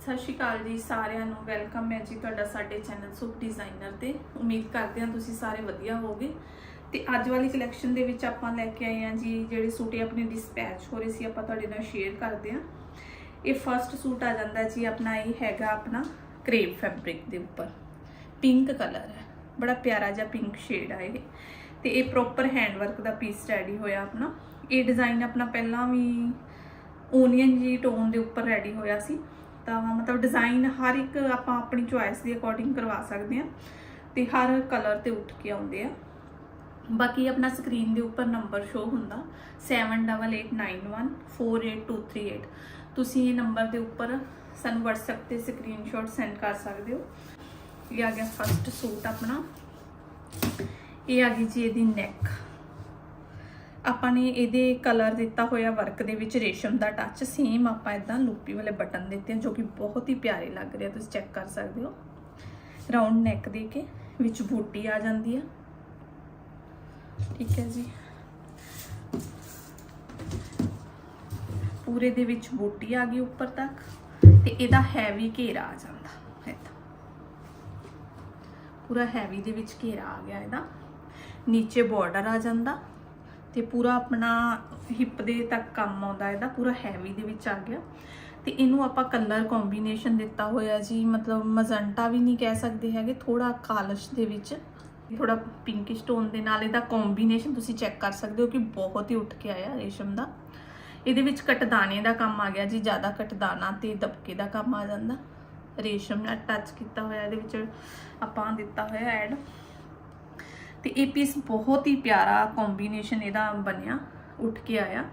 ਸਤਿ ਸ਼੍ਰੀ ਅਕਾਲ ਜੀ ਸਾਰਿਆਂ ਨੂੰ, ਵੈਲਕਮ ਹੈ ਜੀ ਤੁਹਾਡਾ ਸਾਡੇ ਚੈਨਲ ਸੁਪ ਡਿਜ਼ਾਈਨਰ ਤੇ। ਉਮੀਦ ਕਰਦੇ ਹਾਂ ਤੁਸੀਂ ਸਾਰੇ ਵਧੀਆ ਹੋਵੋਗੇ। ਤੇ ਅੱਜ ਵਾਲੀ ਕਲੈਕਸ਼ਨ ਦੇ ਵਿੱਚ ਆਪਾਂ ਲੈ ਕੇ ਆਏ ਹਾਂ ਜੀ, ਜਿਹੜੇ ਸੂਟ ਇਹ ਆਪਣੇ ਡਿਸਪੈਚ ਹੋ ਰਹੇ ਸੀ, ਆਪਾਂ ਤੁਹਾਡੇ ਨਾਲ ਸ਼ੇਅਰ ਕਰਦੇ ਹਾਂ। ਇਹ ਫਰਸਟ ਸੂਟ ਆ ਜਾਂਦਾ ਜੀ, ਆਪਣਾ ਇਹ ਹੈਗਾ ਆਪਣਾ ਕਰੇਪ ਫੈਬਰਿਕ ਦੇ ਉੱਪਰ। ਪਿੰਕ ਕਲਰ ਹੈ। ਬੜਾ ਪਿਆਰਾ ਜਿਹਾ ਪਿੰਕ ਸ਼ੇਡ ਆ ਇਹ। ਤੇ ਇਹ ਪ੍ਰੋਪਰ ਹੈਂਡ ਵਰਕ ਦਾ ਪੀਸ ਰੈਡੀ ਹੋਇਆ ਆਪਣਾ। ਇਹ ਡਿਜ਼ਾਈਨ ਆਪਣਾ ਪਹਿਲਾਂ ਵੀ ਓਨੀਅਨ ਜੀ ਟੋਨ ਦੇ ਉੱਪਰ ਰੈਡੀ ਹੋਇਆ ਸੀ। ਤਾਂ ਮਤਲਬ ਡਿਜ਼ਾਈਨ ਹਰ ਇੱਕ ਆਪਾਂ ਆਪਣੀ ਚੁਆਇਸ ਦੇ ਅਕੋਰਡਿੰਗ ਕਰਵਾ ਸਕਦੇ ਹਾਂ ਤੇ ਹਰ ਕਲਰ ਤੇ ਉੱਠ ਕੇ ਆਉਂਦੇ ਆ। ਬਾਕੀ ਆਪਣਾ ਸਕਰੀਨ ਦੇ ਉੱਪਰ ਨੰਬਰ ਸ਼ੋ ਹੁੰਦਾ 7889148238 ਤੁਸੀਂ ਇਹ ਨੰਬਰ ਦੇ ਉੱਪਰ ਸਾਨੂੰ WhatsApp ਤੇ ਸਕਰੀਨਸ਼ਾਟ ਸੈਂਡ ਕਰ ਸਕਦੇ ਹੋ। ਇਹ ਆ ਗਿਆ ਫਸਟ ਸੂਟ ਆਪਣਾ। ਇਹ ਆ ਗਈ ਜੀ ਇਹਦੀ ਨੈਕ ਆਪਾਂ ਨੇ ਇਹਦੇ ਕਲਰ ਦਿੱਤਾ ਹੋਇਆ ਵਰਕ ਦੇ ਵਿੱਚ ਰੇਸ਼ਮ ਦਾ ਟੱਚ ਸੇਮ ਆਪਾਂ ਇਦਾਂ ਲੂਪੀ ਵਾਲੇ ਬਟਨ ਦਿੱਤੇ ਜੋ ਕਿ ਬਹੁਤ ਹੀ ਪਿਆਰੇ ਲੱਗ ਰਹੇ ਆ, ਤੁਸੀਂ ਚੈੱਕ ਕਰ ਸਕਦੇ ਹੋ। ਰਾਉਂਡ ਨੈਕ ਦੇ ਕੇ ਵਿੱਚ ਬੂਟੀ ਆ ਜਾਂਦੀ ਆ। ਠੀਕ ਹੈ ਜੀ। ਪੂਰੇ ਦੇ ਵਿੱਚ ਬੂਟੀ ਆ ਗਈ ਉੱਪਰ ਤੱਕ ਤੇ ਇਹਦਾ ਹੈਵੀ ਘੇਰਾ ਆ ਜਾਂਦਾ ਏਦਾਂ ਪੂਰਾ ਹੈਵੀ ਦੇ ਵਿੱਚ ਘੇਰਾ ਆ ਗਿਆ ਇਹਦਾ। ਨੀਚੇ ਬਾਰਡਰ ਆ ਜਾਂਦਾ। ਤੇ ਪੂਰਾ ਆਪਣਾ ਹਿੱਪ ਦੇ ਤੱਕ ਕੰਮ ਆਉਂਦਾ, ਇਹਦਾ ਪੂਰਾ ਹੈਵੀ ਦੇ ਵਿੱਚ ਆ ਗਿਆ। ਤੇ ਇਹਨੂੰ ਆਪਾਂ ਕਲਰ ਕੰਬੀਨੇਸ਼ਨ ਦਿੱਤਾ ਹੋਇਆ ਜੀ, ਮਤਲਬ ਮਜ਼ੰਟਾ ਵੀ ਨਹੀਂ ਕਹਿ ਸਕਦੇ ਹੈਗੇ ਥੋੜਾ ਕਾਲਸ਼ ਦੇ ਵਿੱਚ ਥੋੜਾ ਪਿੰਕਿਸ਼ ਟੋਨ ਦੇ ਨਾਲ ਇਹਦਾ ਕੰਬੀਨੇਸ਼ਨ ਤੁਸੀਂ ਚੈੱਕ ਕਰ ਸਕਦੇ ਹੋ ਕਿ ਬਹੁਤ ਹੀ ਉੱਠ ਕੇ ਆਇਆ ਰੇਸ਼ਮ ਦਾ। ਇਹਦੇ ਵਿੱਚ ਕਟਦਾਣੇ ਦਾ ਕੰਮ ਆ ਗਿਆ ਜੀ, ਜ਼ਿਆਦਾ ਕਟਦਾਨਾ ਤੇ ਦਬਕੇ ਦਾ ਕੰਮ ਆ ਜਾਂਦਾ। ਰੇਸ਼ਮ ਨਾਲ ਟੱਚ ਕੀਤਾ ਹੋਇਆ, ਇਹਦੇ ਵਿੱਚ ਆਪਾਂ ਦਿੱਤਾ ਹੋਇਆ ਐਡ ਤੇ ਇਹ ਪੀਸ ਬਹੁਤ ਹੀ ਪਿਆਰਾ ਕੰਬੀਨੇਸ਼ਨ ਇਹਦਾ ਬਣਿਆ, ਉੱਠ ਕੇ ਆਇਆ।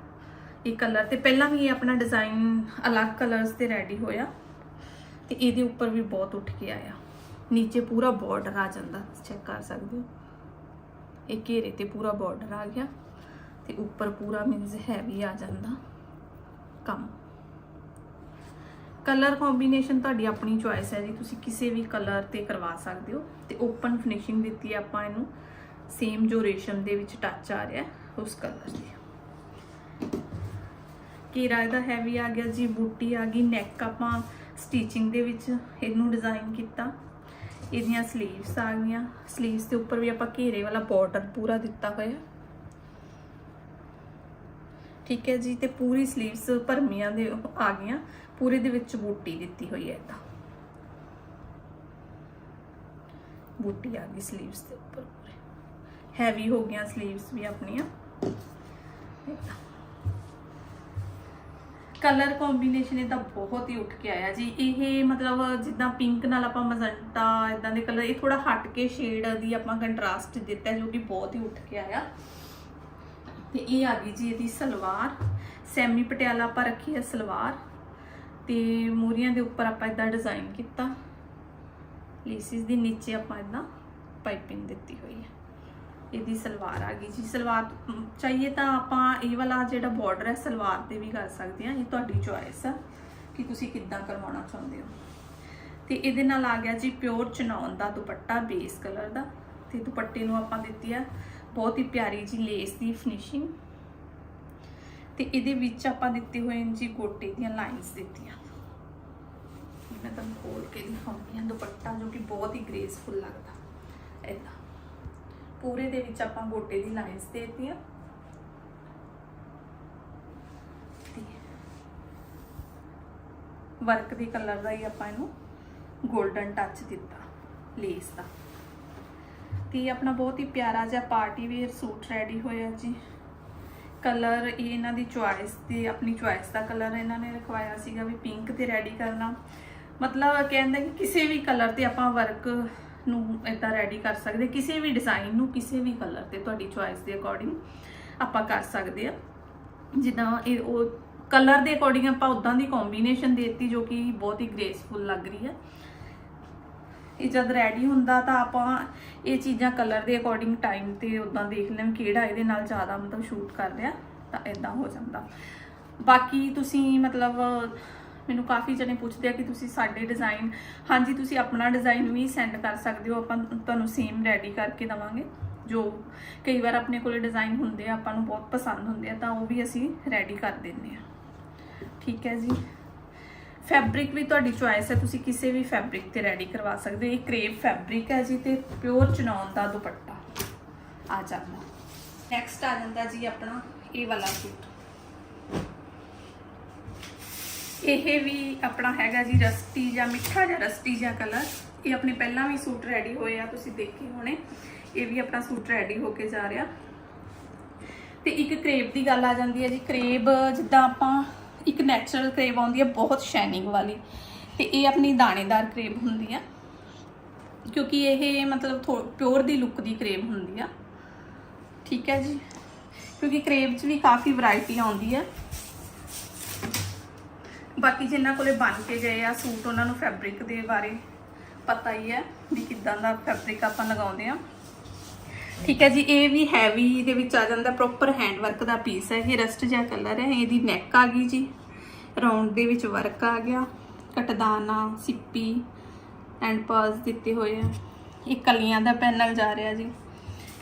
ਇਹ ਕਲਰ ਤੇ ਪਹਿਲਾਂ ਵੀ ਇਹ ਆਪਣਾ ਡਿਜ਼ਾਈਨ ਅਲੱਗ ਕਲਰਸ ਤੇ ਰੈਡੀ ਹੋਇਆ ਤੇ ਇਹਦੇ ਉੱਪਰ ਵੀ ਬਹੁਤ ਉੱਠ ਕੇ ਆਇਆ। ਨੀਚੇ ਪੂਰਾ ਬਾਰਡਰ ਆ ਜਾਂਦਾ ਚੈੱਕ ਕਰ ਸਕਦੇ ਹੋ। ਇਹ ਘੇਰੇ ਤੇ ਪੂਰਾ ਬਾਰਡਰ ਆ ਗਿਆ ਤੇ ਉੱਪਰ ਪੂਰਾ ਮੀਨਸ ਹੈਵੀ ਆ ਜਾਂਦਾ ਕੰਮ। ਕਲਰ ਕੰਬੀਨੇਸ਼ਨ ਤੁਹਾਡੀ ਆਪਣੀ ਚੁਆਇਸ ਹੈ ਜੀ, ਤੁਸੀਂ ਕਿਸੇ ਵੀ ਕਲਰ ਤੇ ਕਰਵਾ ਸਕਦੇ ਹੋ ਤੇ ਓਪਨ ਫਿਨਿਸ਼ਿੰਗ ਦਿੱਤੀ ਹੈ ਆਪਾਂ ਇਹਨੂੰ। ਸੇਮ ਜੋ ਰੇਸ਼ਮ ਦੇ ਵਿੱਚ ਟੱਚ ਆ ਰਿਹਾ ਉਸ ਕਲਰ ਦੀ। ਕੀਰਾ ਇਹਦਾ ਹੈਵੀ ਆ ਗਿਆ ਜੀ, ਬੂਟੀ ਆ ਗਈ ਨੈਕ ਆਪਾਂ ਸਟੀਚਿੰਗ ਦੇ ਵਿੱਚ ਇਹਨੂੰ ਡਿਜ਼ਾਈਨ ਕੀਤਾ। ਇਹਦੀਆਂ ਸਲੀਵਸ ਆ ਗਈਆਂ। ਸਲੀਵਸ ਦੇ ਉੱਪਰ ਵੀ ਆਪਾਂ ਘੇਰੇ ਵਾਲਾ ਬਾਰਡਰ ਪੂਰਾ ਦਿੱਤਾ ਹੋਇਆ। ਠੀਕ ਹੈ ਜੀ, ਤੇ ਪੂਰੀ ਸਲੀਵਸ ਭਰਮੀਆਂ ਦੇ ਆ ਗਈਆਂ। ਪੂਰੇ ਦੇ ਵਿੱਚ ਬੂਟੀ ਦਿੱਤੀ ਹੋਈ ਹੈ ਇਹਦਾ। ਬੂਟੀ ਆ ਗਈ ਸਲੀਵਸ ਦੇ ਉੱਪਰ। ਹੈਵੀ ਹੋ ਗਈਆਂ 슬ੀਵਸ ਵੀ ਆਪਣੀਆਂ। ਕਲਰ ਕੰਬੀਨੇਸ਼ਨ ਇਹਦਾ ਬਹੁਤ ਹੀ ਉੱਠ ਕੇ ਆਇਆ ਜੀ। ਇਹ ਮਤਲਬ ਜਿੱਦਾਂ ਪਿੰਕ ਨਾਲ ਆਪਾਂ ਮਜ਼ੰਟਾ ਇਦਾਂ ਦੇ ਕਲਰ ਇਹ ਥੋੜਾ ਹਟ ਕੇ ਸ਼ੇਡ ਦੀ ਆਪਾਂ ਕੰਟਰਾਸਟ ਦਿੱਤਾ ਜੋ ਕਿ ਬਹੁਤ ਹੀ ਉੱਠ ਕੇ ਆਇਆ। ਤੇ ਇਹ ਆ ਗਈ ਜੀ ਇਹਦੀ ਸਲਵਾਰ। ਸੈਮੀ ਪਟਿਆਲਾ ਆਪਾਂ ਰੱਖੀ ਹੈ ਸਲਵਾਰ। ਤੇ ਮੂਰੀਆਂ ਦੇ ਉੱਪਰ ਆਪਾਂ ਇਦਾਂ ਡਿਜ਼ਾਈਨ ਕੀਤਾ। ਲੇਸਿਸ ਦੀ ਨੀਚੇ ਆਪਾਂ ਇਦਾਂ ਪਾਈਪਿੰਗ ਦਿੱਤੀ ਹੋਈ ਹੈ। ਇਹਦੀ ਸਲਵਾਰ ਆ ਗਈ ਜੀ। ਸਲਵਾਰ ਚਾਹੀਏ ਤਾਂ ਆਪਾਂ ਇਹ ਵਾਲਾ ਜਿਹੜਾ ਬਾਰਡਰ ਹੈ, ਸਲਵਾਰ ਤੇ ਵੀ ਕਰ ਸਕਦੇ ਹਾਂ। ਇਹ ਤੁਹਾਡੀ ਚੋਇਸ ਆ ਕਿ ਤੁਸੀਂ ਕਿੱਦਾਂ ਕਰਵਾਉਣਾ ਚਾਹੁੰਦੇ ਹੋ। ਤੇ ਇਹਦੇ ਨਾਲ ਆ ਗਿਆ ਜੀ ਪਿਓਰ ਚਨੌਨ ਦਾ ਦੁਪੱਟਾ ਬੇਸ ਕਲਰ ਦਾ। ਤੇ ਦੁਪੱਟੇ ਨੂੰ ਆਪਾਂ ਦਿੱਤੀ ਆ ਬਹੁਤ ਹੀ ਪਿਆਰੀ ਜੀ ਲੇਸ ਦੀ ਫਿਨਿਸ਼ਿੰਗ ਤੇ ਇਹਦੇ ਵਿੱਚ ਆਪਾਂ ਦਿੱਤੇ ਹੋਏ ਜੀ ਗੋਟੇ ਦੀਆਂ ਲਾਈਨਸ ਦਿੱਤੀਆਂ। ਮੈਂ ਤੁਹਾਨੂੰ ਖੋਲ ਕੇ ਦਿਖਾਉਂਦੀ ਹਾਂ। ਦੁਪੱਟਾ ਜੋ ਕਿ ਬਹੁਤ ਹੀ ਗ੍ਰੇਸਫੁਲ ਲੱਗਦਾ। ਏਦਾਂ। ਪੂਰੇ ਦੇ ਵਿੱਚ ਆਪਾਂ ਗੋਟੇ ਦੀ ਲਾਈਨਸ ਦੇ ਦਿੱਤੀਆਂ। ਵਰਕ ਦੇ ਕਲਰ ਦਾ ਹੀ ਆਪਾਂ ਇਹਨੂੰ 골ਡਨ ਟੱਚ ਦਿੱਤਾ ਲੇਸ ਦਾ। ਤੇ ਆਪਣਾ ਬਹੁਤ ਹੀ ਪਿਆਰਾ ਜਿਹਾ ਪਾਰਟੀ ਵੇਅਰ ਸੂਟ ਰੈਡੀ ਹੋਇਆ ਜੀ। ਕਲਰ ਇਹ ਇਹਨਾਂ ਦੀ ਚੁਆਇਸ ਤੇ ਆਪਣੀ ਚੁਆਇਸ ਦਾ ਕਲਰ ਇਹਨਾਂ ਨੇ ਰਖਵਾਇਆ ਸੀਗਾ ਵੀ ਪਿੰਕ ਤੇ ਰੈਡੀ ਕਰਨਾ। ਮਤਲਬ ਕਹਿੰਦਾ ਕਿ ਕਿਸੇ ਵੀ ਕਲਰ ਤੇ ਆਪਾਂ ਵਰਕ ਨੂੰ ਇਦਾਂ ਰੈਡੀ ਕਰ ਸਕਦੇ, ਕਿਸੇ ਵੀ ਡਿਜ਼ਾਈਨ ਨੂੰ ਕਿਸੇ ਵੀ ਕਲਰ ਤੇ ਤੁਹਾਡੀ ਚੁਆਇਸ ਦੇ ਅਕੋਰਡਿੰਗ ਆਪਾਂ ਕਰ ਸਕਦੇ ਆ। ਜਿੱਦਾਂ ਇਹ ਉਹ ਕਲਰ ਦੇ ਅਕੋਰਡਿੰਗ ਆਪਾਂ ਉਦਾਂ ਦੀ ਕੰਬੀਨੇਸ਼ਨ ਦੇਤੀ ਜੋ ਕਿ ਬਹੁਤ ਹੀ ਗ੍ਰੇਸਫੁਲ ਲੱਗ ਰਹੀ ਹੈ ਇਹ ਜਦ ਰੈਡੀ ਹੁੰਦਾ ਤਾਂ ਆਪਾਂ ਇਹ ਚੀਜ਼ਾਂ ਕਲਰ ਦੇ ਅਕੋਰਡਿੰਗ ਟਾਈਮ ਤੇ ਉਦਾਂ ਦੇਖ ਲੈਣ ਕਿਹੜਾ ਇਹਦੇ ਨਾਲ ਜ਼ਿਆਦਾ ਮਤਲਬ ਸ਼ੂਟ ਕਰ ਰਿਹਾ ਤਾਂ ਇਦਾਂ ਹੋ ਜਾਂਦਾ। ਬਾਕੀ ਤੁਸੀਂ ਮਤਲਬ ਮੈਨੂੰ ਕਾਫੀ ਜਣੇ ਪੁੱਛਦੇ ਆ ਕਿ ਤੁਸੀਂ ਸਾਡੇ ਡਿਜ਼ਾਈਨ ਹਾਂਜੀ, ਤੁਸੀਂ ਆਪਣਾ ਡਿਜ਼ਾਈਨ ਵੀ ਸੈਂਡ ਕਰ ਸਕਦੇ ਹੋ, ਆਪਾਂ ਤੁਹਾਨੂੰ ਸੇਮ ਰੈਡੀ ਕਰਕੇ ਦਵਾਂਗੇ। ਜੋ ਕਈ ਵਾਰ ਆਪਣੇ ਕੋਲੇ ਡਿਜ਼ਾਈਨ ਹੁੰਦੇ ਆ, ਆਪਾਂ ਨੂੰ ਬਹੁਤ ਪਸੰਦ ਹੁੰਦੇ ਆ, ਤਾਂ ਉਹ ਵੀ ਅਸੀਂ ਰੈਡੀ ਕਰ ਦਿੰਦੇ ਆ। ਠੀਕ ਹੈ ਜੀ। ਫੈਬਰਿਕ ਵੀ ਤੁਹਾਡੀ ਚੁਆਇਸ ਹੈ, ਤੁਸੀਂ ਕਿਸੇ ਵੀ ਫੈਬਰਿਕ ਤੇ ਰੈਡੀ ਕਰਵਾ ਸਕਦੇ ਹੋ। ਇਹ ਕ੍ਰੇਪ ਫੈਬਰਿਕ ਹੈ ਜੀ ਤੇ ਪਿਓਰ ਚਨੌਨ ਦਾ ਦੁਪੱਟਾ। ਆ ਜਾਂਦਾ। ਨੈਕਸਟ ਆ ਜਾਂਦਾ ਜੀ ਆਪਣਾ, ਇਹ ਵਾਲਾ ਸੂਟ। ਇਹ ਵੀ ਆਪਣਾ ਹੈਗਾ ਜੀ ਰਸਟੀ ਜਾਂ ਮਿੱਠਾ ਜਾਂ ਰਸਟੀ ਜਾਂ ਕਲਰ। ਇਹ ਆਪਣੇ ਪਹਿਲਾਂ ਵੀ ਸੂਟ ਰੈਡੀ ਹੋਏ ਆ, ਤੁਸੀਂ ਦੇਖੇ ਹੋਣੇ। ਇਹ ਵੀ ਆਪਣਾ ਸੂਟ ਰੈਡੀ ਹੋ ਕੇ ਜਾ ਰਿਹਾ। ਤੇ ਇੱਕ ਕਰੇਬ ਦੀ ਗੱਲ ਆ ਜਾਂਦੀ ਹੈ ਜੀ। ਕਰੇਬ ਜਿੱਦਾਂ ਆਪਾਂ ਇੱਕ ਨੈਚੁਰਲ ਕਰੇਬ ਆਉਂਦੀ ਹੈ, ਬਹੁਤ ਸ਼ਾਈਨਿੰਗ ਵਾਲੀ। ਤੇ ਇਹ ਆਪਣੀ ਦਾਣੇਦਾਰ ਕਰੇਬ ਹੁੰਦੀ ਆ। ਕਿਉਂਕਿ ਇਹ ਮਤਲਬ ਪਿਓਰ ਦੀ ਲੁੱਕ ਦੀ ਕਰੇਬ ਹੁੰਦੀ ਆ। ਠੀਕ ਹੈ ਜੀ। ਕਿਉਂਕਿ ਕਰੇਬ 'ਚ ਵੀ ਕਾਫੀ ਵੈਰਾਈਟੀ ਆਉਂਦੀ ਹੈ ਬਾਕੀ ਜਿਨ੍ਹਾਂ ਕੋਲੇ ਬਣ ਕੇ ਗਏ ਆ ਸੂਟ ਉਹਨਾਂ ਨੂੰ ਫੈਬਰਿਕ ਦੇ ਬਾਰੇ ਪਤਾ ਹੀ ਹੈ ਵੀ ਕਿੱਦਾਂ ਦਾ ਫੈਬਰਿਕ ਆਪਾਂ ਲਗਾਉਂਦੇ ਆ ਠੀਕ ਹੈ ਜੀ, ਇਹ ਵੀ ਹੈਵੀ ਦੇ ਵਿੱਚ ਆ ਜਾਂਦਾ ਪ੍ਰੋਪਰ ਹੈਂਡ ਵਰਕ ਦਾ ਪੀਸ ਹੈ, ਇਹ ਰਸਟ ਜਿਹਾ ਕਲਰ ਹੈ, ਇਹਦੀ ਨੈਕ ਆ ਗਈ ਜੀ ਰਾਉਂਡ ਦੇ ਵਿੱਚ ਵਰਕ ਆ ਗਿਆ, ਕਟਦਾਨਾ, ਸਿੱਪੀ ਐਂਡ ਪਰਸ ਦਿੱਤੇ ਹੋਏ ਆ, ਇਹ ਕਲੀਆਂ ਦਾ ਪੈਨਲ ਜਾ ਰਿਹਾ ਜੀ,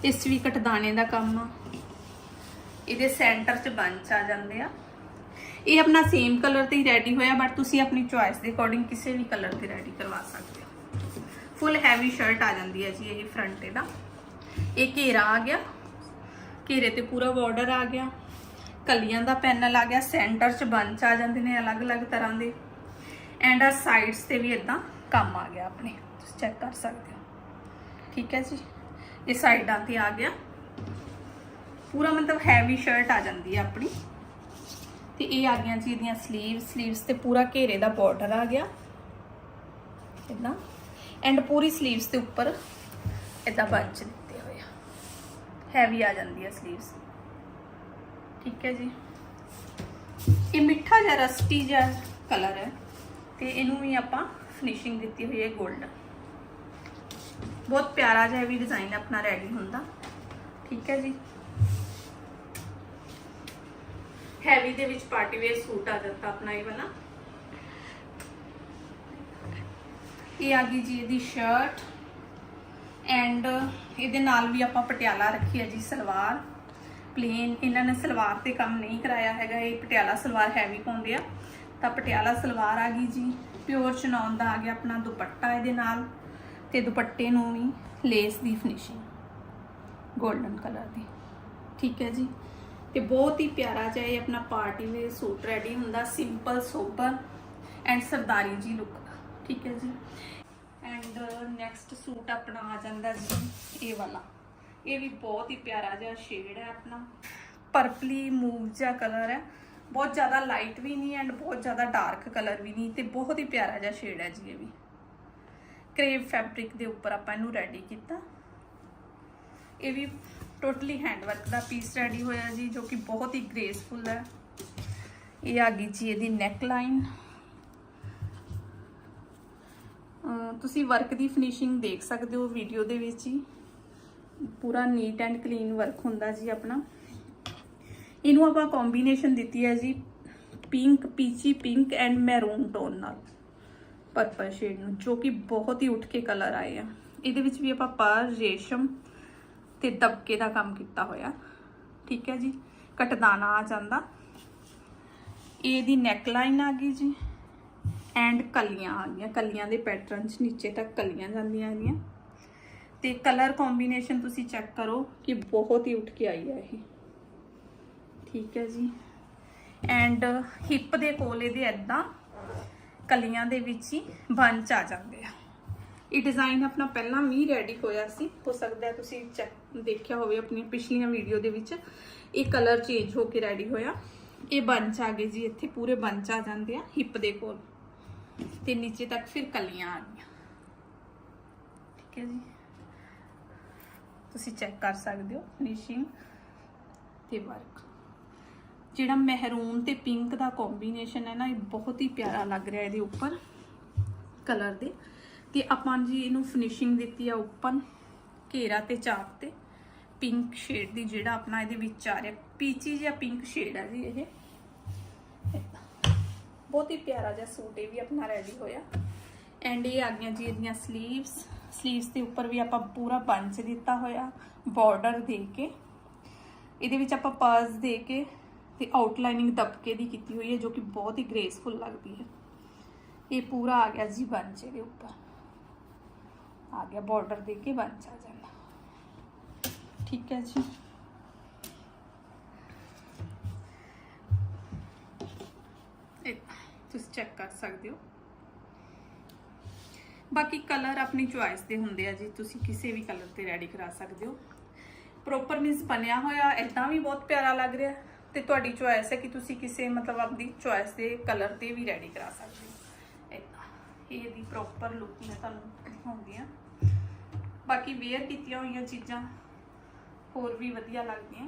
ਇਸ ਵੀ ਕਟਦਾਨੇ ਦਾ ਕੰਮ ਆ। ਇਹਦੇ ਸੈਂਟਰ 'ਚ ਬੰਚ ਆ ਜਾਂਦੇ ਆ। ਇਹ ਆਪਣਾ ਸੇਮ ਕਲਰ ਤੇ ਹੀ ਰੈਡੀ ਹੋਇਆ ਬਟ ਤੁਸੀਂ ਆਪਣੀ ਚੁਆਇਸ ਦੇ ਅਕੋਰਡਿੰਗ ਕਿਸੇ ਵੀ ਕਲਰ ਤੇ ਰੈਡੀ ਕਰਵਾ ਸਕਦੇ ਹੋ। ਫੁੱਲ ਹੈਵੀ ਸ਼ਰਟ ਆ ਜਾਂਦੀ ਹੈ ਜੀ ਇਹ ਫਰੰਟ ਇਹਦਾ ਇਹ ਘੇਰਾ ਆ ਗਿਆ। ਘੇਰੇ ਤੇ ਪੂਰਾ ਬਾਰਡਰ ਆ ਗਿਆ। ਕਲੀਆਂ ਦਾ ਪੈਨਲ ਆ ਗਿਆ। ਸੈਂਟਰ 'ਚ ਬੰਚ ਆ ਜਾਂਦੇ ਨੇ ਅਲੱਗ-ਅਲੱਗ ਤਰ੍ਹਾਂ ਦੇ। ਐਂਡ ਆ ਸਾਈਡਸ ਤੇ ਵੀ ਇਦਾਂ ਕੰਮ ਆ ਗਿਆ ਆਪਣੇ। ਤੁਸੀਂ ਚੈੱਕ ਕਰ ਸਕਦੇ ਹੋ। ਠੀਕ ਹੈ ਜੀ? ਇਹ ਸਾਈਡਾਂ ਤੇ ਆ ਗਿਆ। ਪੂਰਾ ਮਤਲਬ ਹੈਵੀ ਸ਼ਰਟ ਆ ਜਾਂਦੀ ਹੈ ਆਪਣੀ। ਤੇ ਇਹ ਆ ਗਈਆਂ ਜੀ ਇਹਦੀਆਂ ਸਲੀਵ ਸਲੀਵਸ ਤੇ ਪੂਰਾ ਘੇਰੇ ਦਾ ਬਾਰਡਰ ਆ ਗਿਆ। ਇਦਾਂ। ਐਂਡ ਪੂਰੀ ਸਲੀਵਸ ਦੇ ਉੱਪਰ ਇਦਾਂ ਬੰਚ ਦਿੱਤੇ ਹੋਏ ਆ। ਹੈਵੀ ਆ ਜਾਂਦੀ ਆ ਸਲੀਵਸ ਠੀਕ ਹੈ ਜੀ। ਇਹ ਮਿੱਠਾ ਜਿਹਾ ਰਸਟੀ ਜਿਹਾ ਕਲਰ ਹੈ ਤੇ ਇਹਨੂੰ ਵੀ ਆਪਾਂ ਫਿਨਿਸ਼ਿੰਗ ਦਿੱਤੀ ਹੋਈ ਹੈ 골ਡਨ ਬਹੁਤ ਪਿਆਰਾ ਜਿਹਾ ਵੀ ਡਿਜ਼ਾਈਨ ਆਪਣਾ ਰੈਡੀ ਹੁੰਦਾ। ਠੀਕ ਹੈ ਜੀ। ਹੈਵੀ ਦੇ ਵਿੱਚ ਪਾਰਟੀ ਵੇਅਰ ਸੂਟ ਆ ਜਾਂਦਾ ਆਪਣਾ ਇਹ ਵਾਲਾ। ਇਹ ਆ ਗਈ ਜੀ ਇਹਦੀ ਸ਼ਰਟ ਐਂਡ ਇਹਦੇ ਨਾਲ ਵੀ ਆਪਾਂ ਪਟਿਆਲਾ ਰੱਖੀ ਹੈ ਜੀ ਸਲਵਾਰ। ਪਲੇਨ ਇਹਨਾਂ ਨੇ ਸਲਵਾਰ ਤੇ ਕੰਮ ਨਹੀਂ ਕਰਾਇਆ ਹੈਗਾ, ਇਹ ਪਟਿਆਲਾ ਸਲਵਾਰ ਹੈਵੀ ਪਾਉਂਦੇ ਆ। ਤਾਂ ਪਟਿਆਲਾ ਸਲਵਾਰ ਆ ਗਈ ਜੀ ਪਿਓਰ ਚਨੌਨ ਦਾ ਆ ਗਿਆ ਆਪਣਾ ਦੁਪੱਟਾ ਇਹਦੇ ਨਾਲ ਤੇ ਦੁਪੱਟੇ ਨੂੰ ਵੀ ਲੇਸ ਦੀ ਫਿਨਿਸ਼ਿੰਗ 골ਡਨ ਕਲਰ ਦੀ। ਠੀਕ ਹੈ ਜੀ। ਤੇ ਬਹੁਤ ਹੀ ਪਿਆਰਾ ਜਿਹਾ ਇਹ ਆਪਣਾ ਪਾਰਟੀ ਵੇਅਰ ਸੂਟ ਰੈਡੀ ਹੁੰਦਾ ਸਿੰਪਲ ਸੋਬਰ ਐਂਡ ਸਰਦਾਰੀ ਜੀ ਲੁੱਕ ਠੀਕ ਹੈ ਜੀ। ਐਂਡ ਨੈਕਸਟ ਸੂਟ ਆਪਣਾ ਆ ਜਾਂਦਾ ਜੀ, ਇਹ ਵਾਲਾ। ਇਹ ਵੀ ਬਹੁਤ ਹੀ ਪਿਆਰਾ ਜਿਹਾ ਸ਼ੇਡ ਹੈ ਆਪਣਾ। ਪਰਪਲੀ ਮੂਵ ਜਿਹਾ ਕਲਰ ਹੈ। ਬਹੁਤ ਜ਼ਿਆਦਾ ਲਾਈਟ ਵੀ ਨਹੀਂ ਐਂਡ ਬਹੁਤ ਜ਼ਿਆਦਾ ਡਾਰਕ ਕਲਰ ਵੀ ਨਹੀਂ ਤੇ ਬਹੁਤ ਹੀ ਪਿਆਰਾ ਜਿਹਾ ਸ਼ੇਡ ਹੈ ਜੀ ਇਹ ਵੀ। ਕਰੇਪ ਫੈਬਰਿਕ ਦੇ ਉੱਪਰ ਆਪਾਂ ਇਹਨੂੰ ਰੈਡੀ ਕੀਤਾ। ਇਹ ਵੀ ਟੋਟਲੀ ਹੈਂਡਵਰਕ ਦਾ ਪੀਸ ਰੈਡੀ ਹੋਇਆ ਜੀ, ਜੋ ਕਿ ਬਹੁਤ ਹੀ ਗ੍ਰੇਸਫੁਲ ਹੈ। ਇਹ ਆ ਗਈ ਜੀ ਇਹਦੀ ਨੈਕ ਲਾਈਨ ਤੁਸੀਂ ਵਰਕ ਦੀ ਫਿਨਿਸ਼ਿੰਗ ਦੇਖ ਸਕਦੇ ਹੋ ਵੀਡੀਓ ਦੇ ਵਿੱਚ ਹੀ। ਪੂਰਾ ਨੀਟ ਐਂਡ ਕਲੀਨ ਵਰਕ ਹੁੰਦਾ ਜੀ ਆਪਣਾ। ਇਹਨੂੰ ਆਪਾਂ ਕੰਬੀਨੇਸ਼ਨ ਦਿੱਤੀ ਹੈ ਜੀ pink peachy pink and maroon tone ਨਾਲ। ਪਰਪਲ ਸ਼ੇਡ ਨੂੰ, ਜੋ ਕਿ ਬਹੁਤ ਹੀ ਉੱਠ ਕੇ ਕਲਰ ਆਏ ਆ। ਇਹਦੇ ਵਿੱਚ ਵੀ ਆਪਾਂ ਪਾਰ ਰੇਸ਼ਮ ਤੇ ਦਬਕੇ ਦਾ ਕੰਮ ਕੀਤਾ ਹੋਇਆ। ਠੀਕ ਹੈ ਜੀ, ਕਟਦਾਨਾ ਆ ਜਾਂਦਾ। ਇਹਦੀ ਨੈਕ ਲਾਈਨ ਆ ਗਈ ਜੀ ਐਂਡ ਕਲੀਆਂ ਆ ਗਈਆਂ। ਕਲੀਆਂ ਦੇ ਪੈਟਰਨ 'ਚ ਨੀਚੇ ਤੱਕ ਕਲੀਆਂ ਜਾਂਦੀਆਂ ਹੈਗੀਆਂ। ਤੇ ਕਲਰ ਕੰਬੀਨੇਸ਼ਨ ਤੁਸੀਂ ਚੈੱਕ ਕਰੋ ਕਿ ਬਹੁਤ ਹੀ ਉੱਠ ਕੇ ਆਈ ਹੈ ਇਹ। ਠੀਕ ਹੈ ਜੀ। ਐਂਡ ਹਿੱਪ ਦੇ ਕੋਲ ਇਹਦੇ ਐਦਾਂ ਕਲੀਆਂ ਦੇ ਵਿੱਚ ਹੀ ਬੰਚ ਆ ਜਾਂਦੇ ਆ। ਇਹ ਡਿਜ਼ਾਈਨ ਆਪਣਾ ਪਹਿਲਾਂ ਵੀ ਰੈਡੀ ਹੋਇਆ ਸੀ। ਹੋ ਸਕਦਾ ਤੁਸੀਂ ਚੈੱਕ ਦੇਖਿਆ ਹੋਵੇ ਆਪਣੀਆਂ ਪਿਛਲੀਆਂ ਵੀਡੀਓ ਦੇ ਵਿੱਚ। ਇਹ ਕਲਰ ਚੇਂਜ ਹੋ ਕੇ ਰੈਡੀ ਹੋਇਆ। ਇਹ ਬੰਚ ਆ ਗਏ ਜੀ, ਇੱਥੇ ਪੂਰੇ ਬੰਚ ਆ ਜਾਂਦੇ ਆ ਹਿੱਪ ਦੇ ਕੋਲ। ਤੇ ਨੀਚੇ ਤੱਕ ਫਿਰ ਕਲੀਆਂ ਆ ਗਈਆਂ। ਠੀਕ ਹੈ ਜੀ। ਤੁਸੀਂ ਚੈੱਕ ਕਰ ਸਕਦੇ ਹੋ ਫਿਨਿਸ਼ਿੰਗ ਤੇ ਵਰਕ ਜਿਹੜਾ ਮਹਿਰੂਨ ਤੇ ਪਿੰਕ ਦਾ ਕੰਬੀਨੇਸ਼ਨ ਹੈ ਨਾ, ਇਹ ਬਹੁਤ ਹੀ ਪਿਆਰਾ ਲੱਗ ਰਿਹਾ ਇਹਦੇ ਉੱਪਰ ਕਲਰ ਦੇ। ਤੇ ਆਪਾਂ ਜੀ ਇਹਨੂੰ ਫਿਨਿਸ਼ਿੰਗ ਦਿੱਤੀ ਆ ਓਪਨ ਘੇਰਾ ਤੇ ਚਾਪ ਤੇ ਪਿੰਕ ਸ਼ੇਡ ਦੀ ਜਿਹੜਾ ਆਪਣਾ ਇਹਦੇ ਵਿੱਚ ਆ ਰਿਹਾ ਪੀਚੀ ਜਿਹਾ ਪਿੰਕ ਸ਼ੇਡ ਹੈ ਜੀ ਇਹ। ਬਹੁਤ ਹੀ ਪਿਆਰਾ ਜਿਹਾ ਸੂਟ ਇਹ ਵੀ ਆਪਣਾ ਰੈਡੀ ਹੋਇਆ। ਐਂਡ ਇਹ ਆ ਗਈਆਂ ਜੀ ਇਹਦੀਆਂ ਸਲੀਵਸ ਸਲੀਵਸ ਦੇ ਉੱਪਰ ਵੀ ਆਪਾਂ ਪੂਰਾ ਬੰਚ ਦਿੱਤਾ ਹੋਇਆ ਬਾਰਡਰ ਦੇ ਕੇ। ਇਹਦੇ ਵਿੱਚ ਆਪਾਂ ਪਰਸ ਦੇ ਕੇ ਤੇ ਆਊਟਲਾਈਨਿੰਗ ਦਬਕੇ ਦੀ ਕੀਤੀ ਹੋਈ ਹੈ, ਜੋ ਕਿ ਬਹੁਤ ਹੀ ਗ੍ਰੇਸਫੁਲ ਲੱਗਦੀ ਹੈ। ਇਹ ਪੂਰਾ ਆ ਗਿਆ ਜੀ ਬੰਚ ਦੇ ਉੱਪਰ। ਆ ਗਿਆ ਬਾਰਡਰ ਦੇ ਕੇ ਬੰਚ ਆ ਜਾਂਦਾ ਠੀਕ ਹੈ ਜੀ ਤੁਸੀਂ ਚੈੱਕ ਕਰ ਸਕਦੇ ਹੋ ਬਾਕੀ ਕਲਰ ਆਪਣੀ ਚੁਆਇਸ ਦੇ ਹੁੰਦੇ ਆ ਜੀ ਤੁਸੀਂ ਕਿਸੇ ਵੀ ਕਲਰ ਤੇ ਰੈਡੀ ਕਰਾ ਸਕਦੇ ਹੋ ਪ੍ਰੋਪਰ ਮੀਨਸ ਬਣਿਆ ਹੋਇਆ ਇਦਾਂ ਵੀ ਬਹੁਤ ਪਿਆਰਾ ਲੱਗ ਰਿਹਾ ਤੇ ਤੁਹਾਡੀ ਚੁਆਇਸ ਹੈ ਕਿ ਤੁਸੀਂ ਕਿਸੇ ਮਤਲਬ ਆਪਣੀ ਚੁਆਇਸ ਦੇ ਕਲਰ ਤੇ ਵੀ ਰੈਡੀ ਕਰਾ ਸਕਦੇ ਹੋ ਏਦਾਂ ਇਹ ਦੀ ਪ੍ਰੋਪਰ ਲੁੱਕ ਮੈਂ ਤੁਹਾਨੂੰ ਦਿਖਾਉਂਦੀ ਆ ਬਾਕੀ ਵੇਅਰ ਕੀਤੀਆਂ ਹੋਈਆਂ ਚੀਜ਼ਾਂ ਹੋਰ ਵੀ ਵਧੀਆ ਲੱਗਦੀਆਂ।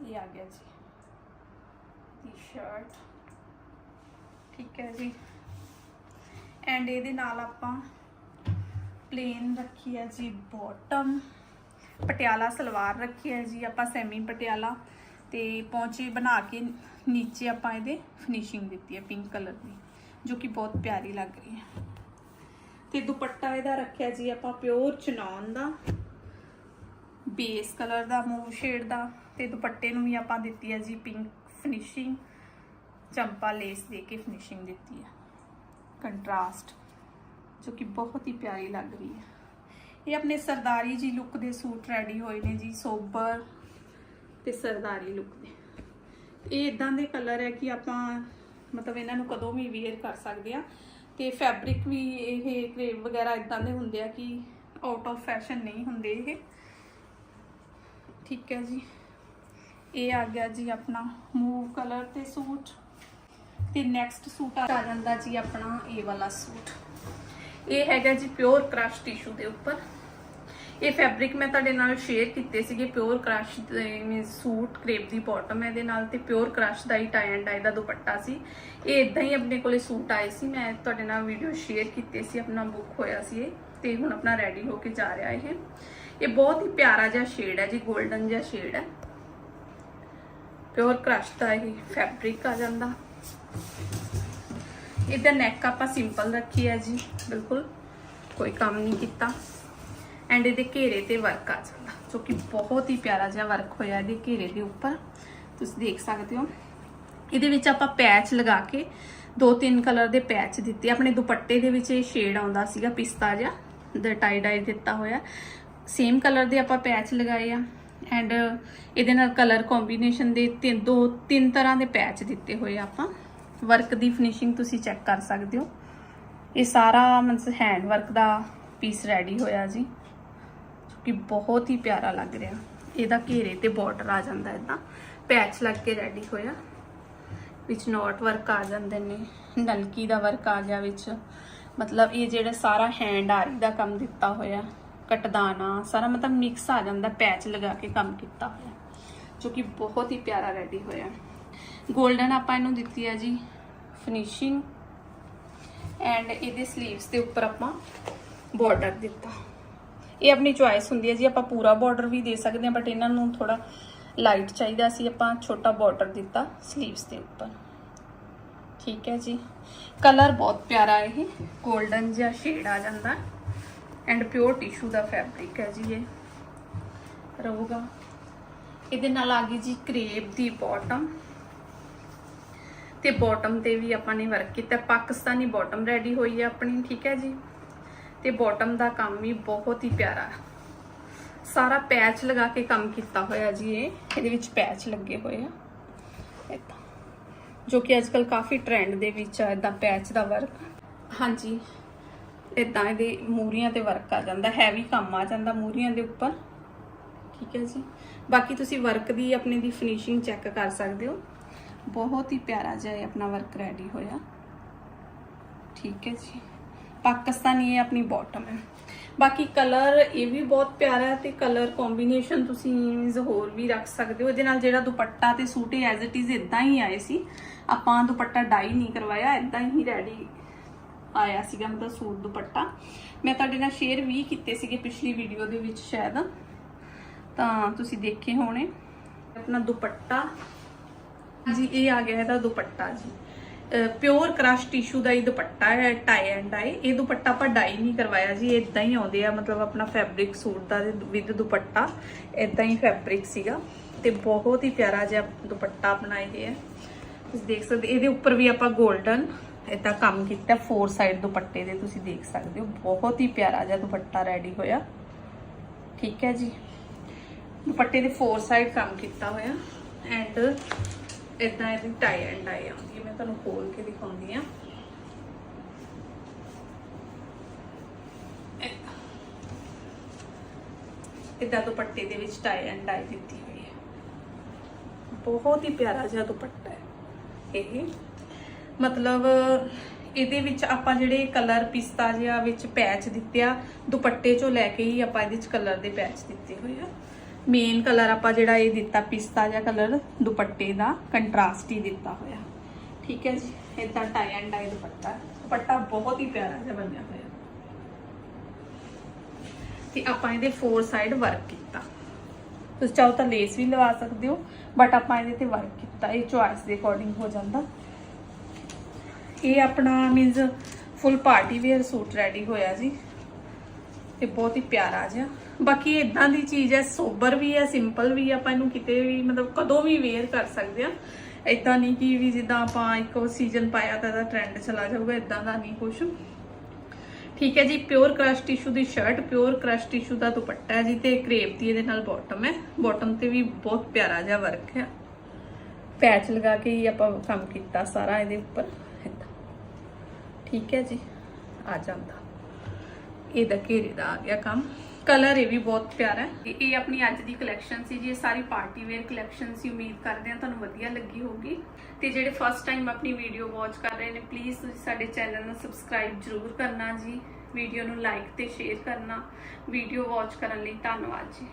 ਇਹ ਆ ਗਿਆ ਜੀ। ਟੀ-ਸ਼ਰਟ ਠੀਕ ਹੈ ਜੀ। ਐਂਡ ਇਹਦੇ ਨਾਲ ਆਪਾਂ ਪਲੇਨ ਰੱਖੀ ਹੈ ਜੀ ਬਾਟਮ ਪਟਿਆਲਾ ਸਲਵਾਰ ਰੱਖੀ ਹੈ ਜੀ, ਆਪਾਂ ਸੈਮੀ ਪਟਿਆਲਾ। ਤੇ ਪੌਂਚੇ ਬਣਾ ਕੇ ਨੀਚੇ ਆਪਾਂ ਇਹਦੇ ਫਿਨਿਸ਼ਿੰਗ ਦਿੱਤੀ ਹੈ ਪਿੰਕ ਕਲਰ ਦੀ, ਜੋ ਕਿ ਬਹੁਤ ਪਿਆਰੀ ਲੱਗ ਰਹੀ ਹੈ। ਤੇ ਦੁਪੱਟਾ ਇਹਦਾ ਰੱਖਿਆ ਜੀ ਆਪਾਂ ਪਿਓਰ ਚਨੌਨ ਦਾ। ਬੇਸ ਕਲਰ ਦਾ ਮੂਵ ਸ਼ੇਡ ਦਾ ਤੇ ਦੁਪੱਟੇ ਨੂੰ ਵੀ ਆਪਾਂ ਦਿੱਤੀ ਹੈ ਜੀ ਪਿੰਕ ਫਿਨਿਸ਼ਿੰਗ ਚੰਪਾ ਲੇਸ ਦੇ ਕੇ ਫਿਨਿਸ਼ਿੰਗ ਦਿੱਤੀ ਹੈ। ਕੰਟਰਾਸਟ ਜੋ ਕਿ ਬਹੁਤ ਹੀ ਪਿਆਰੀ ਲੱਗ ਰਹੀ ਹੈ। ਇਹ ਆਪਣੇ ਸਰਦਾਰੀ ਜੀ ਲੁੱਕ ਦੇ ਸੂਟ ਰੈਡੀ ਹੋਏ ਨੇ ਜੀ, ਸੋਬਰ ਤੇ ਸਰਦਾਰੀ ਲੁੱਕ ਦੇ। ਇਹ ਇਦਾਂ ਦੇ ਕਲਰ ਹੈ ਕਿ ਆਪਾਂ ਮਤਲਬ ਇਹਨਾਂ ਨੂੰ ਕਦੋਂ ਵੀ ਵੇਅਰ ਕਰ ਸਕਦੇ ਆ ਤੇ ਫੈਬਰਿਕ ਵੀ ਇਹ ਕਰੇਵ ਵਗੈਰਾ ਇਦਾਂ ਦੇ ਹੁੰਦੇ ਆ ਕਿ ਆਊਟ ਆਫ ਫੈਸ਼ਨ ਨਹੀਂ ਹੁੰਦੇ ਇਹ। ਠੀਕ ਹੈ ਜੀ। ਇਹ ਆ ਗਿਆ ਜੀ ਆਪਣਾ ਮੂਵ ਕਲਰ ਤੇ ਸੂਟ। ਤੇ ਨੈਕਸਟ ਸੂਟ ਆ ਜਾਂਦਾ ਜੀ ਆਪਣਾ ਇਹ ਵਾਲਾ ਸੂਟ। ਇਹ ਹੈਗਾ ਜੀ ਪਿਓਰ ਕ੍ਰਸ਼ ਟਿਸ਼ੂ ਦੇ ਉੱਪਰ। ਇਹ ਫੈਬਰਿਕ ਮੈਂ ਤੁਹਾਡੇ ਨਾਲ ਸ਼ੇਅਰ ਕੀਤੇ ਸੀਗੇ pure crush means suit crepe ਦੀ ਬਾਟਮ ਇਹਦੇ ਨਾਲ ਤੇ ਪਿਓਰ ਕ੍ਰਸ਼ ਦਾ ਹੀ ਟਾਈ ਐਂਡ ਡਾਈ ਦਾ ਦੁਪੱਟਾ ਸੀ। ਇਹ ਇਦਾਂ ਹੀ ਆਪਣੇ ਕੋਲੇ ਸੂਟ ਆਏ ਸੀ, ਮੈਂ ਤੁਹਾਡੇ ਨਾਲ ਵੀਡੀਓ ਸ਼ੇਅਰ ਕੀਤੇ ਸੀ, ਆਪਣਾ ਬੁੱਕ ਹੋਇਆ ਸੀ ਇਹ ਤੇ ਹੁਣ ਆਪਣਾ ਰੈਡੀ ਹੋ ਕੇ ਜਾ ਰਿਹਾ ਇਹ। ਇਹ ਬਹੁਤ ਹੀ ਪਿਆਰਾ ਜਿਹਾ ਸ਼ੇਡ ਹੈ ਜੀ 골ਡਨ ਜਿਹਾ ਸ਼ੇਡ ਹੈ। ਪਿਓਰ ਕ੍ਰਸ਼ ਦਾ ਇਹ ਫੈਬਰਿਕ ਆ ਜਾਂਦਾ। ਇਹਦਾ ਨੈਕ ਆਪਾਂ ਸਿੰਪਲ ਰੱਖੀ ਹੈ ਜੀ, ਬਿਲਕੁਲ। ਕੋਈ ਕੰਮ ਨਹੀਂ ਕੀਤਾ। ਐਂਡ ਇਹਦੇ ਘੇਰੇ ਤੇ ਵਰਕ ਆ ਜਾਂਦਾ, ਜੋ ਕਿ ਬਹੁਤ ਹੀ ਪਿਆਰਾ ਜਿਹਾ ਵਰਕ ਹੋਇਆ ਇਹਦੇ ਘੇਰੇ ਦੇ ਉੱਪਰ। ਤੁਸੀਂ ਦੇਖ ਸਕਦੇ ਹੋ। ਇਹਦੇ ਵਿੱਚ ਆਪਾਂ ਪੈਚ ਲਗਾ ਕੇ ਦੋ ਤਿੰਨ ਕਲਰ ਦੇ ਪੈਚ ਦਿੱਤੇ। ਆਪਣੇ ਦੁਪੱਟੇ ਦੇ ਵਿੱਚ ਇਹ ਸ਼ੇਡ ਆਉਂਦਾ ਸੀਗਾ, ਪਿਸਤਾ ਜਿਹਾ ਦਾ ਟਾਈ ਡਾਈ ਦਿੱਤਾ ਹੋਇਆ। ਸੇਮ ਕਲਰ ਦੇ ਆਪਾਂ ਪੈਚ ਲਗਾਏ ਆ। ਐਂਡ ਇਹਦੇ ਨਾਲ ਕਲਰ ਕੰਬੀਨੇਸ਼ਨ ਦੇ ਤਿੰਨ ਦੋ ਤਿੰਨ ਤਰ੍ਹਾਂ ਦੇ ਪੈਚ ਦਿੱਤੇ ਹੋਏ ਆਪਾਂ। ਵਰਕ ਦੀ ਫਿਨਿਸ਼ਿੰਗ ਤੁਸੀਂ ਚੈੱਕ ਕਰ ਸਕਦੇ ਹੋ। ਇਹ ਸਾਰਾ ਮਨਸ ਹੈਂਡ ਵਰਕ ਦਾ ਪੀਸ ਰੈਡੀ ਹੋਇਆ ਜੀ। ਕਿ ਬਹੁਤ ਹੀ ਪਿਆਰਾ ਲੱਗ ਰਿਹਾ। ਇਹਦਾ ਘੇਰੇ ਤੇ ਬਾਰਡਰ ਆ ਜਾਂਦਾ ਇਦਾਂ ਪੈਚ ਲੱਗ ਕੇ ਰੈਡੀ ਹੋਇਆ। ਵਿੱਚ ਨੋਟ ਵਰਕ ਆ ਜਾਂਦੇ ਨੇ। ਨਲਕੀ ਦਾ ਵਰਕ ਆ ਗਿਆ ਵਿੱਚ। ਮਤਲਬ ਇਹ ਜਿਹੜਾ ਸਾਰਾ ਹੈਂਡ ਆਰੀ ਦਾ ਕੰਮ ਦਿੱਤਾ ਹੋਇਆ। ਕਟਦਾਨਾ, ਸਾਰਾ ਮਤਲਬ ਮਿਕਸ ਆ ਜਾਂਦਾ ਪੈਚ ਲਗਾ ਕੇ ਕੰਮ ਕੀਤਾ ਹੋਇਆ। ਜੋ ਕਿ ਬਹੁਤ ਹੀ ਪਿਆਰਾ ਰੈਡੀ ਹੋਇਆ। 골ਡਨ ਆਪਾਂ ਇਹਨੂੰ ਦਿੱਤੀ ਹੈ ਜੀ ਫਿਨਿਸ਼ਿੰਗ ਐਂਡ ਇਹਦੇ 슬ੀਵਸ ਦੇ ਉੱਪਰ ਆਪਾਂ ਬਾਰਡਰ ਦਿੱਤਾ। ਇਹ ਆਪਣੀ ਚੁਆਇਸ ਹੁੰਦੀ ਹੈ ਜੀ, ਆਪਾਂ ਪੂਰਾ ਬਾਰਡਰ ਵੀ ਦੇ ਸਕਦੇ ਹਾਂ ਬਟ ਇਹਨਾਂ ਨੂੰ ਥੋੜਾ ਲਾਈਟ ਚਾਹੀਦਾ ਸੀ, ਆਪਾਂ ਛੋਟਾ ਬਾਰਡਰ ਦਿੱਤਾ 슬ੀਵਸ ਦੇ ਉੱਪਰ। ਠੀਕ ਹੈ ਜੀ। ਕਲਰ ਬਹੁਤ ਪਿਆਰਾ ਇਹ। 골ਡਨ ਜਿਹਾ ਸ਼ੇਡ ਆ ਜਾਂਦਾ। ਐਂਡ ਪਿਓਰ ਟਿਸ਼ੂ ਦਾ ਫੈਬਰਿਕ ਹੈ ਜੀ ਇਹ। ਰਹੂਗਾ। ਇਹਦੇ ਨਾਲ ਆ ਗਈ ਜੀ ਕਰੇਪ ਦੀ ਬਾਟਮ ਤੇ ਬਾਟਮ ਤੇ ਵੀ ਆਪਾਂ ਨੇ ਵਰਕ ਕੀਤਾ। ਪਾਕਿਸਤਾਨੀ ਬਾਟਮ ਰੈਡੀ ਹੋਈ ਹੈ ਆਪਣੀ, ਠੀਕ ਹੈ ਜੀ। ਤੇ ਬਾਟਮ ਦਾ ਕੰਮ ਵੀ ਬਹੁਤ ਹੀ ਪਿਆਰਾ ਸਾਰਾ ਪੈਚ ਲਗਾ ਕੇ ਕੰਮ ਕੀਤਾ ਹੋਇਆ ਜੀ ਇਹ। ਇਹਦੇ ਵਿੱਚ ਪੈਚ ਲੱਗੇ ਹੋਏ ਆ। ਏਦਾਂ ਜੋ ਕਿ ਅੱਜਕੱਲ ਕਾਫੀ ਟ੍ਰੈਂਡ ਦੇ ਵਿੱਚ ਆ, ਇਦਾਂ ਪੈਚ ਦਾ ਵਰਕ ਹਾਂਜੀ। ਇਦਾਂ ਇਹਦੇ ਮੂਰੀਆਂ ਤੇ ਵਰਕ ਆ ਜਾਂਦਾ। ਹੈਵੀ ਕੰਮ ਆ ਜਾਂਦਾ ਮੂਰੀਆਂ ਦੇ ਉੱਪਰ। ਠੀਕ ਹੈ ਜੀ। ਬਾਕੀ ਤੁਸੀਂ ਵਰਕ ਦੀ ਆਪਣੇ ਦੀ ਫਿਨਿਸ਼ਿੰਗ ਚੈੱਕ ਕਰ ਸਕਦੇ ਹੋ। ਬਹੁਤ ਹੀ ਪਿਆਰਾ ਜਿਹਾ ਇਹ ਆਪਣਾ ਵਰਕ ਰੈਡੀ ਹੋਇਆ। ਠੀਕ ਹੈ ਜੀ। ਪਾਕਿਸਤਾਨੀ ਇਹ ਆਪਣੀ ਬਾਟਮ ਹੈ। ਬਾਕੀ ਕਲਰ ਇਹ ਵੀ ਬਹੁਤ ਪਿਆਰਾ ਹੈ ਤੇ ਕਲਰ ਕੰਬੀਨੇਸ਼ਨ ਤੁਸੀਂ ਮੀਨਸ ਹੋਰ ਵੀ ਰੱਖ ਸਕਦੇ ਹੋ। ਇਹਦੇ ਨਾਲ ਜਿਹੜਾ ਦੁਪੱਟਾ ਤੇ ਸੂਟ ਐਜ਼ ਇਟ ਇਜ਼ ਇਦਾਂ ਹੀ ਆਏ ਸੀ। ਆਪਾਂ ਦੁਪੱਟਾ ਡਾਈ ਨਹੀਂ ਕਰਵਾਇਆ ਇਦਾਂ ਹੀ ਰੈਡੀ ਆਇਆ ਸੀਗਾ ਮਤਲਬ ਸੂਟ ਦੁਪੱਟਾ। ਮੈਂ ਤੁਹਾਡੇ ਨਾਲ ਸ਼ੇਅਰ ਵੀ ਕੀਤੇ ਸੀਗੇ ਪਿਛਲੀ ਵੀਡੀਓ ਦੇ ਵਿੱਚ ਸ਼ਾਇਦ। ਤਾਂ ਤੁਸੀਂ ਦੇਖੇ ਹੋਣੇ। ਆਪਣਾ ਦੁਪੱਟਾ। ਜੀ, ਇਹ ਆ ਗਿਆ ਇਹਦਾ ਦੁਪੱਟਾ ਜੀ। ਪਿਓਰ ਕ੍ਰਸ਼ ਟਿਸ਼ੂ ਦਾ ਹੀ ਦੁਪੱਟਾ ਹੈ ਟਾਈ ਐਂਡ ਡਾਈ ਇਹ ਦੁਪੱਟਾ ਆਪਾਂ ਡਾਈ ਨਹੀਂ ਕਰਵਾਇਆ ਜੀ ਇਦਾਂ ਹੀ ਆਉਂਦੇ ਆ, ਮਤਲਬ ਆਪਣਾ ਫੈਬਰਿਕ ਸੂਟ ਦਾ ਵਿਦ ਦੁਪੱਟਾ। ਇਦਾਂ ਹੀ ਫੈਬਰਿਕ ਸੀਗਾ ਤੇ ਬਹੁਤ ਹੀ ਪਿਆਰਾ ਜਿਹਾ ਦੁਪੱਟਾ ਆਪਣਾ ਇਹ ਹੈ ਤੁਸੀਂ ਦੇਖ ਸਕਦੇ, ਇਹਦੇ ਉੱਪਰ ਵੀ ਆਪਾਂ 골ਡਨ ਇਦਾਂ ਕੰਮ ਕੀਤਾ ਫੋਰ ਸਾਈਡ ਦੁਪੱਟੇ ਦੇ ਤੁਸੀਂ ਦੇਖ ਸਕਦੇ ਹੋ। ਬਹੁਤ ਹੀ ਪਿਆਰਾ ਜਿਹਾ ਦੁਪੱਟਾ ਰੈਡੀ ਹੋਇਆ। ਠੀਕ ਹੈ ਜੀ। ਦੁਪੱਟੇ ਦੇ ਫੋਰ ਸਾਈਡ ਕੰਮ ਕੀਤਾ ਹੋਇਆ। ਐਂਡ ਇਦਾਂ ਇਹਦੀ ਟਾਈ ਐਂਡ ਡਾਈ ਆ। ਤੁਹਾਨੂੰ ਖੋਲ ਕੇ ਦਿਖਾਉਂਦੀ ਆ ਇਦਾਂ ਦੁਪੱਟੇ ਦੇ ਵਿੱਚ ਟਾਈ ਐਂਡ ਡਾਈ ਦਿੱਤੀ ਹੋਈ ਹੈ। ਬਹੁਤ ਹੀ ਪਿਆਰਾ ਜਿਹਾ ਦੁਪੱਟਾ ਹੈ ਇਹ। ਮਤਲਬ ਇਹਦੇ ਵਿੱਚ ਆਪਾਂ ਜਿਹੜੇ ਕਲਰ ਪਿਸਤਾ ਜਿਹਾ ਵਿੱਚ ਪੈਚ ਦਿੱਤੇ ਆ, ਦੁਪੱਟੇ ਚੋਂ ਲੈ ਕੇ ਹੀ ਆਪਾਂ ਇਹਦੇ ਵਿੱਚ ਕਲਰ ਦੇ ਪੈਚ ਦਿੱਤੇ ਹੋਏ ਆ। ਮੇਨ ਕਲਰ ਆਪਾਂ ਜਿਹੜਾ ਇਹ ਦਿੱਤਾ ਪਿਸਤਾ ਜਿਹਾ ਕਲਰ ਦੁਪੱਟੇ ਦਾ ਕੰਟਰਾਸਟ ਹੀ ਦਿੱਤਾ ਹੋਇਆ। ਠੀਕ ਹੈ ਜੀ ਇਦਾਂ ਟਾਈ ਐਂਡ ਡਾਈ ਦੁਪੱਟਾ। ਦੁਪੱਟਾ ਬਹੁਤ ਹੀ ਪਿਆਰਾ ਜਿਹਾ ਬਣਿਆ ਹੋਇਆ। ਤੇ ਆਪਾਂ ਇਹਦੇ ਫੋਰ ਸਾਈਡ ਵਰਕ ਕੀਤਾ। ਤੁਸੀਂ ਚਾਹੋ ਤਾਂ ਲੇਸ ਵੀ ਲਵਾ ਸਕਦੇ ਹੋ ਬਟ ਆਪਾਂ ਇਹਦੇ ਤੇ ਵਰਕ ਕੀਤਾ। ਇਹ ਚੁਆਇਸ ਦੇ ਅਕੋਰਡਿੰਗ ਹੋ ਜਾਂਦਾ। ਇਹ ਆਪਣਾ means full party wear suit ready ਹੋਇਆ ਜੀ। ਤੇ ਬਹੁਤ ਹੀ ਪਿਆਰਾ ਜਿਹਾ। ਬਾਕੀ ਇਦਾਂ ਦੀ ਚੀਜ਼ ਹੈ ਸੋਬਰ ਵੀ ਹੈ ਸਿੰਪਲ ਵੀ ਹੈ। ਆਪਾਂ ਇਹਨੂੰ ਕਿਤੇ ਵੀ ਮਤਲਬ ਕਦੋਂ ਵੀ ਵੇਅਰ ਕਰ ਸਕਦੇ ਆ ਇਦਾਂ ਨਹੀਂ ਕਿ ਵੀ ਜਿੱਦਾਂ ਆਪਾਂ ਇੱਕ ਸੀਜ਼ਨ ਪਾਇਆ ਤਾਂ ਇਹਦਾ ਟ੍ਰੈਂਡ ਚਲਾ ਜਾਊਗਾ ਇਦਾਂ ਦਾ ਨਹੀਂ ਕੁਝ ਠੀਕ ਹੈ ਜੀ ਪਿਓਰ ਕ੍ਰਸ਼ ਟਿਸ਼ੂ ਦੀ ਸ਼ਰਟ ਪਿਓਰ ਕ੍ਰਸ਼ ਟਿਸ਼ੂ ਦਾ ਦੁਪੱਟਾ ਹੈ ਜੀ ਤੇ ਕ੍ਰੇਪ ਦੀ ਇਹਦੇ ਨਾਲ ਬਾਟਮ ਹੈ। ਬਾਟਮ ਤੇ ਵੀ ਬਹੁਤ ਪਿਆਰਾ ਜਿਹਾ ਵਰਕ ਹੈ। ਪੈਚ ਲਗਾ ਕੇ ਹੀ ਆਪਾਂ ਕੰਮ ਕੀਤਾ ਸਾਰਾ ਇਹਦੇ ਉੱਪਰ। ਏਦਾਂ ਠੀਕ ਹੈ ਜੀ, ਆ ਜਾਂਦਾ। ਇਹਦਾ ਘੇਰੇ ਦਾ ਆ ਗਿਆ ਕੰਮ। ਕਲਰ ਇਹ ਵੀ ਬਹੁਤ ਪਿਆਰਾ ਹੈ। ਇਹ- ਇਹ ਆਪਣੀ ਅੱਜ ਦੀ ਕਲੈਕਸ਼ਨ ਸੀ ਜੀ। ਇਹ ਸਾਰੀ ਪਾਰਟੀ ਵੇਅਰ ਕਲੈਕਸ਼ਨ ਸੀ ਉਮੀਦ ਕਰਦੇ ਹਾਂ ਤੁਹਾਨੂੰ ਵਧੀਆ ਲੱਗੀ ਹੋਊਗੀ। ਤੇ ਜਿਹੜੇ ਫਸਟ ਟਾਈਮ ਆਪਣੀ ਵੀਡੀਓ ਵਾਚ ਕਰ ਰਹੇ ਨੇ ਪਲੀਜ਼ ਤੁਸੀਂ ਸਾਡੇ ਚੈਨਲ ਨੂੰ ਸਬਸਕ੍ਰਾਈਬ ਜ਼ਰੂਰ ਕਰਨਾ ਜੀ। ਵੀਡੀਓ ਨੂੰ ਲਾਈਕ ਤੇ ਸ਼ੇਅਰ ਕਰਨਾ। ਵੀਡੀਓ ਵਾਚ ਕਰਨ ਲਈ ਧੰਨਵਾਦ ਜੀ।